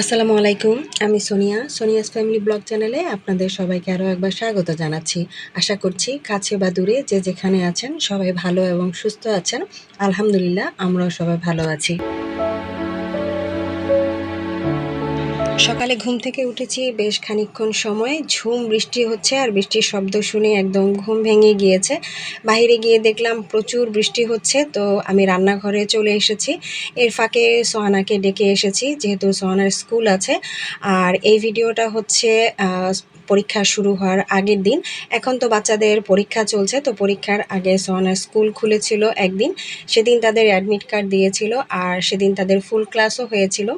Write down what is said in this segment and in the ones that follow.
আসসালামু আলাইকুম, আমি সোনিয়া। সোনিয়াস ফ্যামিলি ব্লগ চ্যানেলে আপনাদের সবাইকে আরও একবার স্বাগত জানাচ্ছি। আশা করছি কাছে বা দূরে যে যেখানে আছেন সবাই ভালো এবং সুস্থ আছেন। আলহামদুলিল্লাহ, আমরাও সবাই ভালো আছি। সকালে ঘুম থেকে উঠেছি বেশ খানিক্ষণ সময়। ঝুম, বৃষ্টি হচ্ছে আর বৃষ্টির শব্দ শুনে একদম ঘুম ভেঙে গিয়েছে। বাহিরে গিয়ে দেখলাম প্রচুর বৃষ্টি হচ্ছে, তো আমি রান্নাঘরে চলে এসেছি। এর ফাঁকে সোহানাকে ডেকে এসেছি, যেহেতু সোহানার স্কুল আছে। আর এই ভিডিওটা হচ্ছে পরীক্ষা শুরু হওয়ার আগের দিন। এখন তো বাচ্চাদের পরীক্ষা চলছে, তো পরীক্ষার আগে সোহানার স্কুল খুলেছিল একদিন। সেদিন তাদের অ্যাডমিট কার্ড দিয়েছিল আর সেদিন তাদের ফুল ক্লাসও হয়েছিল।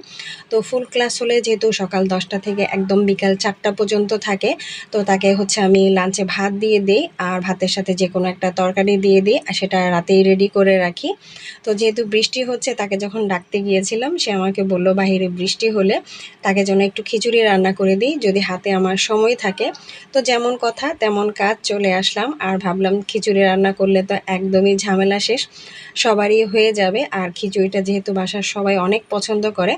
তো ফুল ক্লাস হলে যেহেতু সকাল দশটা থেকে একদম বিকাল চারটা পর্যন্ত থাকে, তো তাকে হচ্ছে আমি লাঞ্চে ভাত দিয়ে দিই আর ভাতের সাথে যে কোনো একটা তরকারি দিয়ে দিই আর সেটা রাতেই রেডি করে রাখি। তো যেহেতু বৃষ্টি হচ্ছে, তাকে যখন ডাকতে গিয়েছিলাম, সে আমাকে বলল, বাহিরে বৃষ্টি হলে তাকে যেন একটু খিচুড়ি রান্না করে দিই। যদি হাতে আমার সময় থাকে। তো যেমন কথা, তেমন কাজ চলে আসলাম। আর ভাবলাম খিচুড়ি রান্না করলে তো একদমই ঝামেলা শেষ। সবারই হয়ে যাবে। আর খিচুড়িটা যেহেতু বাসার সবাই অনেক পছন্দ করে,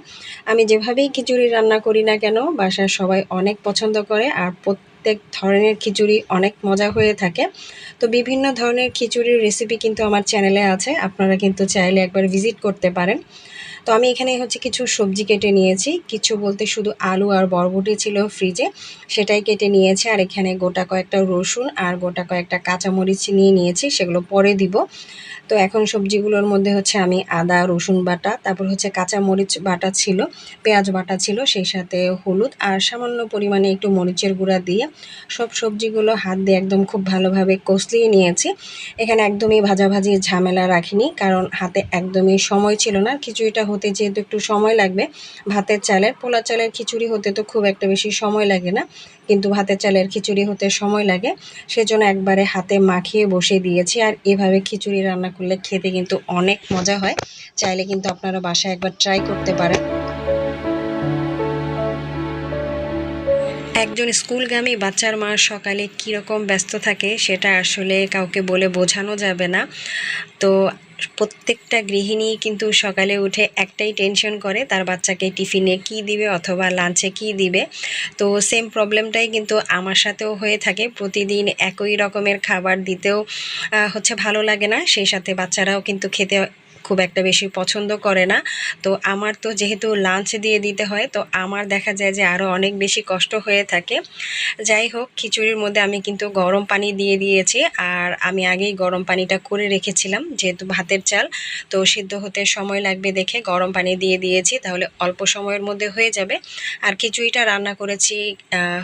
আমি যেভাবেই খিচুড়ি রান্না করি না কেন, বাসার সবাই অনেক পছন্দ করে। আর প্রত্যেক ধরনের খিচুড়ি অনেক মজা হয়ে থাকে। তো বিভিন্ন ধরনের খিচুড়ির রেসিপি কিন্তু আমার চ্যানেলে আছে। আপনারা কিন্তু চাইলে একবার ভিজিট করতে পারেন। তো আমি এখানে হচ্ছে কিছু সবজি কেটে নিয়েছি। কিছু বলতে শুধু আলু আর বরবটি ছিল ফ্রিজে সেটাই কেটে নিয়েছি। আর এখানে গোটা কয়েকটা রসুন আর গোটা কয়েকটা কাঁচামরিচ নিয়ে নিয়েছি, সেগুলো পরে দিব। তো এখন সবজিগুলোর মধ্যে হচ্ছে আমি আদা, রসুন বাটা, তারপর হচ্ছে কাঁচামরিচ বাটা ছিল, পেঁয়াজ বাটা ছিল, সেই সাথে হলুদ আর সামান্য পরিমাণে একটু মরিচের গুঁড়া দিয়ে সব সবজিগুলো হাত দিয়ে একদম খুব ভালোভাবে কষলিয়ে নিয়েছি। এখানে একদমই ভাজাভাজি ঝামেলা রাখিনি, কারণ হাতে একদমই সময় ছিল না, খিচুড়িটা হতে যেহেতু একটু সময় লাগবে, ভাতের চালের পোলা চালের খিচুড়ি হতে তো খুব একটা বেশি সময় লাগে না, কিন্তু ভাতের চালের খিচুড়ি হতে সময় লাগে, সেজন্য একবারে হাতে মাখিয়ে বসে দিয়েছি, আর এভাবে খিচুড়ি রান্না করলে খেতে কিন্তু অনেক মজা হয়, চাইলে কিন্তু আপনারা বাসায় একবার ট্রাই করতে পারেন। একজন স্কুলগামী বাচ্চার মা সকালে কীরকম ব্যস্ত থাকে সেটা আসলে কাউকে বলে বোঝানো যাবে না। তো প্রত্যেকটা গৃহিণী কিন্তু সকালে উঠে একটাই টেনশন করে, তার বাচ্চাকে টিফিনে কি দিবে অথবা লাঞ্চে কি দিবে। তো সেম প্রবলেমটাই কিন্তু আমার সাথেও হয়ে থাকে। প্রতিদিন একই রকমের খাবার দিতেও হচ্ছে ভালো লাগে না। সেই সাথে বাচ্চারাও কিন্তু খেতে খুব একটা বেশি পছন্দ করে না। তো আমার তো যেহেতু লাঞ্চ দিয়ে দিতে হয়, তো আমার দেখা যায় যে আরও অনেক বেশি কষ্ট হয়ে থাকে। যাই হোক, খিচুড়ির মধ্যে আমি কিন্তু গরম পানি দিয়ে দিয়েছি, আর আমি আগেই গরম পানিটা করে রেখেছিলাম, যেহেতু ভাতের চাল। তো সিদ্ধ হতে সময় লাগবে দেখে গরম পানি দিয়ে দিয়েছি, তাহলে অল্প সময়ের মধ্যে হয়ে যাবে। আর খিচুড়িটা রান্না করেছি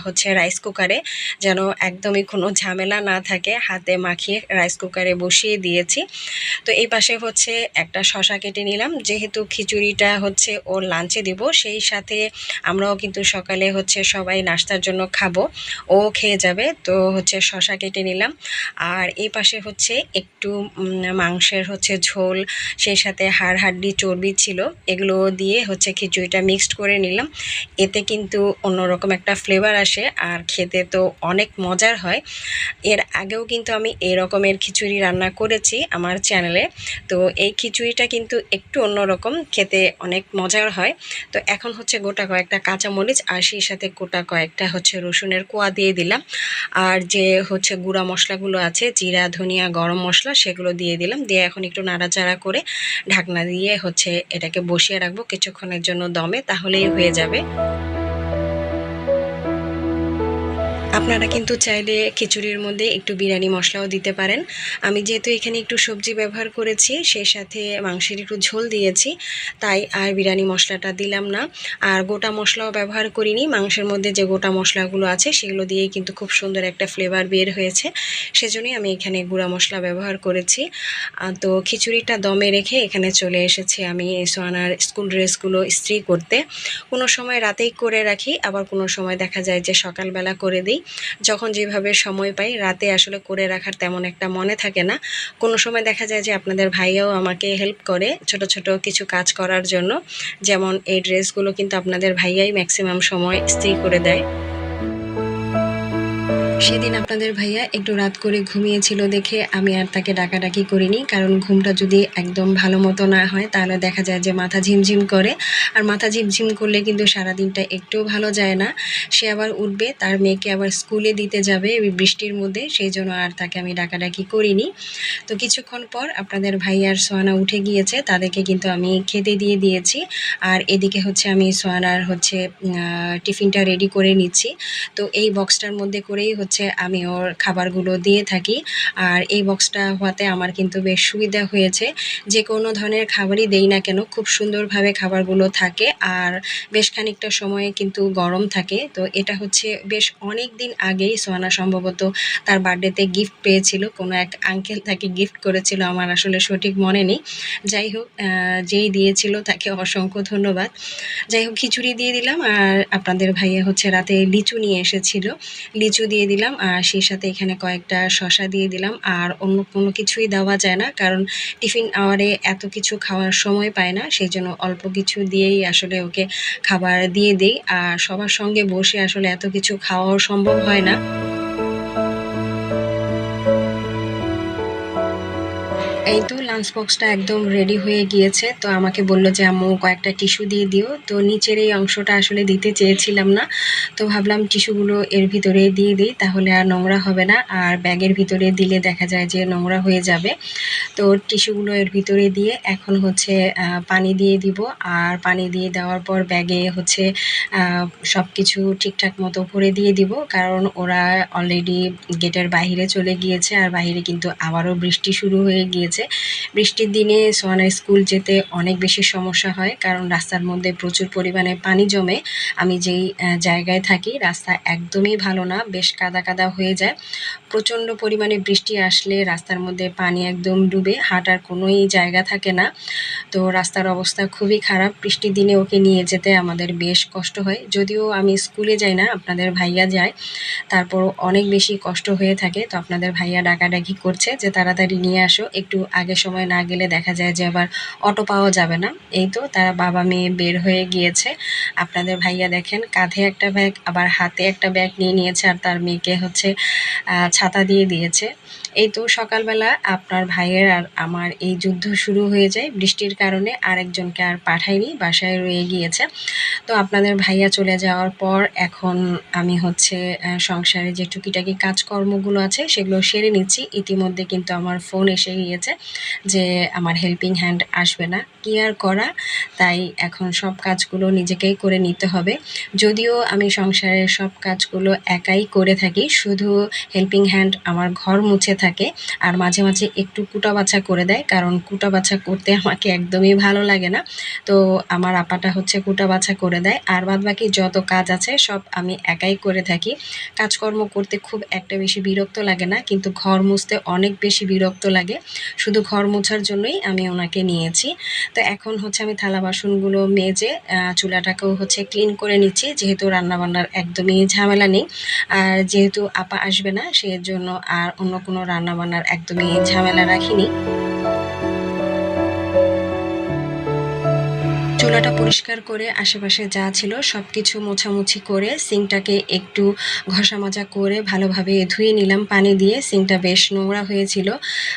হচ্ছে রাইস কুকারে যেন একদমই কোনো ঝামেলা না থাকে। হাতে মাখিয়ে রাইস কুকারে বসিয়ে দিয়েছি। তো এই পাশে হচ্ছে একটা শশা কেটে নিলাম। যেহেতু খিচুড়িটা হচ্ছে ওর লাঞ্চে দিব, সেই সাথে আমরাও কিন্তু সকালে হচ্ছে সবাই নাস্তার জন্য খাব। ও খেয়ে যাবে, তো হচ্ছে শশা কেটে নিলাম। আর এই পাশে হচ্ছে একটু মাংসের হচ্ছে ঝোল, সেই সাথে হাড় হাড্ডি চর্বি ছিল, এগুলো দিয়ে হচ্ছে খিচুড়িটা মিক্সড করে নিলাম। এতে কিন্তু অন্যরকম একটা ফ্লেভার আসে, আর খেতে তো অনেক মজার হয়। এর আগেও কিন্তু আমি এই রকমের খিচুড়ি রান্না করেছি আমার চ্যানেলে তো এই খিচুড়িটা কিন্তু একটু অন্যরকম, খেতে অনেক মজার হয়। তো এখন হচ্ছে গোটা কয়েকটা কাঁচামরিচ আর সেই সাথে গোটা কয়েকটা হচ্ছে রসুনের কোয়া দিয়ে দিলাম। আর যে হচ্ছে গুঁড়া মশলাগুলো আছে, জিরা, ধনিয়া, গরম মশলা, সেগুলো দিয়ে দিলাম। দিয়ে এখন একটু নাড়াচাড়া করে ঢাকনা দিয়ে হচ্ছে এটাকে বসিয়ে রাখব। কিছুক্ষণের জন্য দমে, তাহলেই হয়ে যাবে। আপনারা কিন্তু চাইলে খিচুড়ির মধ্যে একটু বিরিয়ানি মশলাও দিতে পারেন। আমি যেহেতু এখানে একটু সবজি ব্যবহার করেছি, সেই সাথে মাংসের একটু ঝোল দিয়েছি, তাই আর বিরিয়ানি মশলাটা দিলাম না। আর গোটা মশলাও ব্যবহার করিনি, মাংসের মধ্যে যে গোটা মশলাগুলো আছে, সেগুলো দিয়েই কিন্তু খুব সুন্দর একটা ফ্লেভার বের হয়েছে। সেজন্যই আমি এখানে গুঁড়া মশলা ব্যবহার করেছি। তো খিচুড়িটা দমে রেখে এখানে চলে এসেছি আমি সোয়ানার স্কুল ড্রেসগুলো ইস্ত্রি করতে। কোনো সময় রাতেই করে রাখি, আবার কোনো সময় দেখা যায় যে সকালবেলা করে দিই। যখন যেভাবে সময় পাই, রাতে আসলে করে রাখার তেমন একটা মনে থাকে না। কোনো সময় দেখা যায় যে আপনাদের ভাইয়াও আমাকে হেল্প করে ছোট ছোট কিছু কাজ করার জন্য। যেমন এই ড্রেসগুলো কিন্তু আপনাদের ভাইয়াই ম্যাক্সিমাম সময় স্ত্রী করে দেয়। সেদিন আপনাদের ভাইয়া একটু রাত করে ঘুমিয়েছিল দেখে আমি আর তাকে ডাকাডাকি করিনি, কারণ ঘুমটা যদি একদম ভালো মতো না হয়, তাহলে দেখা যায় যে মাথা ঝিমঝিম করে। আর মাথা ঝিমঝিম করলে কিন্তু সারাদিনটা একটু ভালো যায় না। সে আবার উঠবে, তার মেয়েকে আবার স্কুলে দিতে যাবে বৃষ্টির মধ্যে, সেই জন্য আর তাকে আমি ডাকাডাকি করিনি। তো কিছুক্ষণ পর আপনাদের ভাইয়ার সোয়ানা উঠে গিয়েছে, তাদেরকে কিন্তু আমি খেতে দিয়ে দিয়েছি। আর এদিকে হচ্ছে আমি সোয়ানার হচ্ছে টিফিনটা রেডি করে নিচ্ছি। তো এই বক্সটার মধ্যে করেই হচ্ছে আমি ওর খাবারগুলো দিয়ে থাকি। আর এই বক্সটা হওয়াতে আমার কিন্তু বেশ সুবিধা হয়েছে। যে কোনো ধরনের খাবারই দেই না কেন, খুব সুন্দরভাবে খাবারগুলো থাকে আর বেশ খানিকটা সময়ে কিন্তু গরম থাকে। তো এটা হচ্ছে বেশ অনেক দিন আগেই সোয়ানা সম্ভবত তার বার্থডেতে গিফট পেয়েছিল। কোনো এক আঙ্কেল তাকে গিফট করেছিল, আমার আসলে সঠিক মনে নেই। যাই হোক যেই দিয়েছিল তাকে অসংখ্য ধন্যবাদ। যাই হোক, খিচুড়ি দিয়ে দিলাম। আর আপনাদের ভাইয়া হচ্ছে রাতে লিচু নিয়ে এসেছিল। লিচু দিয়ে দিলাম, আর সেই সাথে এখানে কয়েকটা শশা দিয়ে দিলাম, আর অন্য কোনো কিছুই দেওয়া যায় না, কারণ টিফিন আওয়ারে এত কিছু খাওয়ার সময় পায় না, সেই জন্য অল্প কিছু দিয়েই আসলে ওকে খাবার দিয়ে দিই, আর সবার সঙ্গে বসে আসলে এত কিছু খাওয়াও সম্ভব হয় না। এই তো লাঞ্চ বক্সটা একদম রেডি হয়ে গিয়েছে। তো আমাকে বলল যে, আম্মু, কয়েকটা টিস্যু দিয়ে দিও। তো নিচের এই অংশটা আসলে দিতে চেয়েছিলাম না। তো ভাবলাম টিস্যুগুলো এর ভিতরে দিয়ে দিই, তাহলে আর নোংরা হবে না। আর ব্যাগের ভিতরে দিলে দেখা যায় যে নোংরা হয়ে যাবে। তো টিস্যুগুলো এর ভিতরে দিয়ে এখন হচ্ছে পানি দিয়ে দিব। আর পানি দিয়ে দেওয়ার পর ব্যাগে হচ্ছে সব কিছু ঠিকঠাক মতো ভরে দিয়ে দিব। কারণ ওরা অলরেডি গেটের বাহিরে চলে গিয়েছে। আর বাহিরে কিন্তু আবারও বৃষ্টি শুরু হয়ে গিয়েছে। বৃষ্টির দিনে সোয়ানা স্কুল যেতে অনেক বেশি সমস্যা হয়, কারণ রাস্তার মধ্যে প্রচুর পরিমাণে পানি জমে। আমি যেই জায়গায় থাকি, রাস্তা একদমই ভালো না, বেশ কাদা কাদা হয়ে যায়। প্রচণ্ড পরিমাণে বৃষ্টি আসলে রাস্তার মধ্যে পানি একদম ডুবে, হাঁটার কোনোই জায়গা থাকে না। তো রাস্তার অবস্থা খুবই খারাপ। বৃষ্টির দিনে ওকে নিয়ে যেতে আমাদের বেশ কষ্ট হয়। যদিও আমি স্কুলে যাই না, আপনাদের ভাইয়া যায়, তারপর অনেক বেশি কষ্ট হয়ে থাকে। তো আপনাদের ভাইয়া ডাকাডাকি করছে যে তাড়াতাড়ি নিয়ে আসো, একটু আগে সময় না গেলে দেখা যায় যে আবার অটো পাওয়া যাবে না। এই তো তারা বাবা মেয়ে বের হয়ে গিয়েছে। আপনাদের ভাইয়া দেখেন, কাঁধে একটা ব্যাগ আবার হাতে একটা ব্যাগ নিয়ে নিয়েছে আর তার মেয়েকে হচ্ছে ছাতা দিয়ে দিয়েছে। এই তো সকালবেলা আপনার ভাইয়ের আর আমার এই যুদ্ধ শুরু হয়ে যায়। বৃষ্টির কারণে আরেকজনকে আর পাঠায়নি, বাসায় রয়ে গিয়েছে। তো আপনাদের ভাইয়া চলে যাওয়ার পর এখন আমি হচ্ছে সংসারে যে টুকিটাকি কাজকর্মগুলো আছে সেগুলো সেরে নিচ্ছি। ইতিমধ্যে কিন্তু আমার ফোন এসে গিয়েছে যে আমার হেল্পিং হ্যান্ড আসবে না। কি আর করা? তাই এখন সব কাজগুলো নিজেকেই করে নিতে হবে। যদিও আমি সংসারের সব কাজগুলো একাই করে থাকি, শুধু হেল্পিং হ্যান্ড আমার ঘর মুছে থাকে আর মাঝে মাঝে একটু কুটা বাছা করে দেয়, কারণ কুটা বাছা করতে আমাকে একদমই ভালো লাগে না। তো আমার আপাটা হচ্ছে কুটা বাছা করে দেয়, আর বাদ বাকি যত কাজ আছে সব আমি একাই করে থাকি। কাজকর্ম করতে খুব একটা বেশি বিরক্ত লাগে না, কিন্তু ঘর মুছতে অনেক বেশি বিরক্ত লাগে। শুধু ঘর মোছার জন্যই আমি ওনাকে নিয়েছি। তো এখন হচ্ছে আমি থালা বাসনগুলো মেজে চুলাটাকেও হচ্ছে ক্লিন করে নিচ্ছি। যেহেতু রান্নাবান্নার একদমই ঝামেলা নেই, আর যেহেতু আপা আসবে না, সেজন্য আর অন্য কোনো রান্নাবান্নার একদমই ঝামেলা রাখিনি। চুলাটা পরিষ্কার করে আশেপাশে যা ছিল সব কিছু মোছামুছি করে সিংটাকে একটু ঘষা মাজা করে ভালোভাবে ধুয়ে নিলাম পানি দিয়ে। সিংটা বেশ নোংরা হয়েছিল।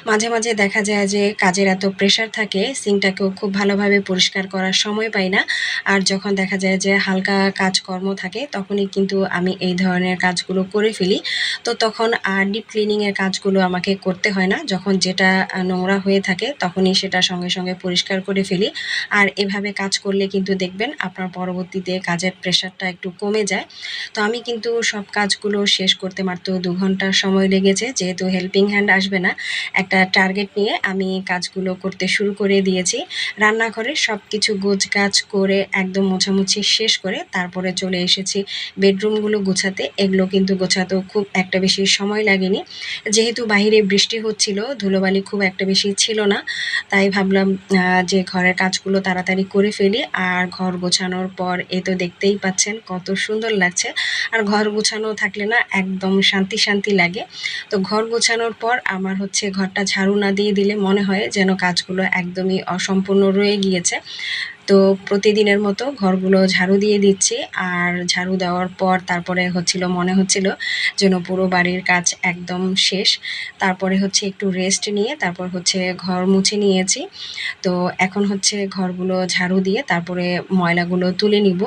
মাঝে মাঝে দেখা যায় যে কাজের এত প্রেশার থাকে, সিংটাকেও খুব ভালোভাবে পরিষ্কার করার সময় পাই না। আর যখন দেখা যায় যে হালকা কাজকর্ম থাকে, তখনই কিন্তু আমি এই ধরনের কাজগুলো করে ফেলি। তো তখন আর ডিপ ক্লিনিংয়ের কাজগুলো আমাকে করতে হয় না। যখন যেটা নোংরা হয়ে থাকে, তখনই সেটা সঙ্গে সঙ্গে পরিষ্কার করে ফেলি। আর এভাবে কাজ করলে কিন্তু দেখবেন আপনার পরবর্তীতে কাজের প্রেশারটা একটু কমে যায়। তো আমি কিন্তু সব কাজগুলো শেষ করতে মাত্র দু ঘণ্টার সময় লেগেছে, যেহেতু হেল্পিং হ্যান্ড আসবে না, একটা টার্গেট নিয়ে আমি কাজগুলো করতে শুরু করে দিয়েছি। রান্নাঘরে সব কিছু গোছ গাছ করে একদম মোছামুছি শেষ করে তারপরে চলে এসেছি বেডরুমগুলো গোছাতে। এগুলো কিন্তু গোছাতেও খুব একটা বেশি সময় লাগেনি। যেহেতু বাহিরে বৃষ্টি হচ্ছিল, ধুলোবালি খুব একটা বেশি ছিল না, তাই ভাবলাম যে ঘরের কাজগুলো তাড়াতাড়ি করে ফেলি। ফেলি আর ঘর গোছানোর পর এ তো দেখতেই পাচ্ছেন কত সুন্দর লাগছে। আর ঘর গোছানো থাকলে না একদম শান্তি শান্তি লাগে। তো ঘর গোছানোর পর আমার হচ্ছে ঘরটা ঝাড়ু না দিয়ে দিলে মনে হয় যেন কাজগুলো একদমই অসম্পূর্ণ রয়ে গিয়েছে। তো প্রতিদিনের মতো ঘরগুলো ঝাড়ু দিয়ে দিচ্ছি। আর ঝাড়ু দেওয়ার পর তারপরে হচ্ছিল, মনে হচ্ছিল যেন পুরো বাড়ির কাজ একদম শেষ। তারপরে হচ্ছে একটু রেস্ট নিয়ে তারপর হচ্ছে ঘর মুছে নিয়েছি। তো এখন হচ্ছে ঘরগুলো ঝাড়ু দিয়ে তারপরে ময়লাগুলো তুলে নিব।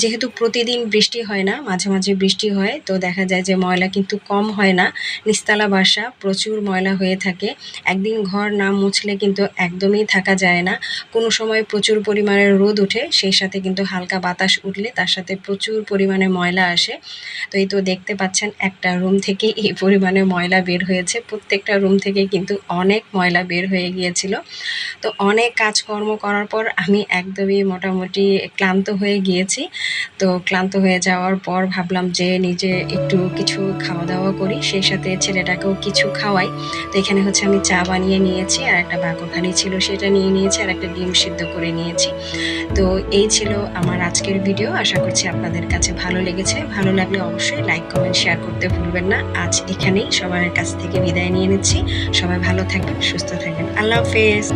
যেহেতু প্রতিদিন বৃষ্টি হয় না, মাঝে মাঝে বৃষ্টি হয়, তো দেখা যায় যে ময়লা কিন্তু কম হয় না। নিস্তালা বাসা, প্রচুর ময়লা হয়ে থাকে। একদিন ঘর না মুছলে কিন্তু একদমই থাকা যায় না। কোনো সময় প্রচুর পরিমাণে রোদ ওঠে, সেই সাথে কিন্তু হালকা বাতাস উঠলে তার সাথে প্রচুর পরিমাণে ময়লা আসে। তো এই তো দেখতে পাচ্ছেন একটা রুম থেকে এই পরিমাণে ময়লা বের হয়েছে। প্রত্যেকটা রুম থেকে কিন্তু অনেক ময়লা বের হয়ে গিয়েছিল। তো অনেক কাজকর্ম করার পর আমি একদমই মোটামুটি ক্লান্ত হয়ে গিয়েছি। তো ক্লান্ত হয়ে যাওয়ার পর ভাবলাম যে নিজে একটু কিছু খাওয়া দাওয়া করি, সেই সাথে ছেলেটাকেও কিছু খাওয়াই। তো এখানে হচ্ছে আমি চা বানিয়ে নিয়েছি আর একটা বাকরখানি ছিল সেটা নিয়ে নিয়েছি আর একটা ডিম সিদ্ধ করে নিয়েছি। তো এই ছিল আমার আজকের ভিডিও আশা করছি আপনাদের কাছে ভালো লেগেছে। ভালো লাগলে অবশ্যই লাইক কমেন্ট শেয়ার করতে ভুলবেন না। আজ এখানেই সবার কাছ থেকে বিদায় নিয়ে নিচ্ছি। সবাই ভালো থাকবেন, সুস্থ থাকবেন। আল্লাহ হাফেজ।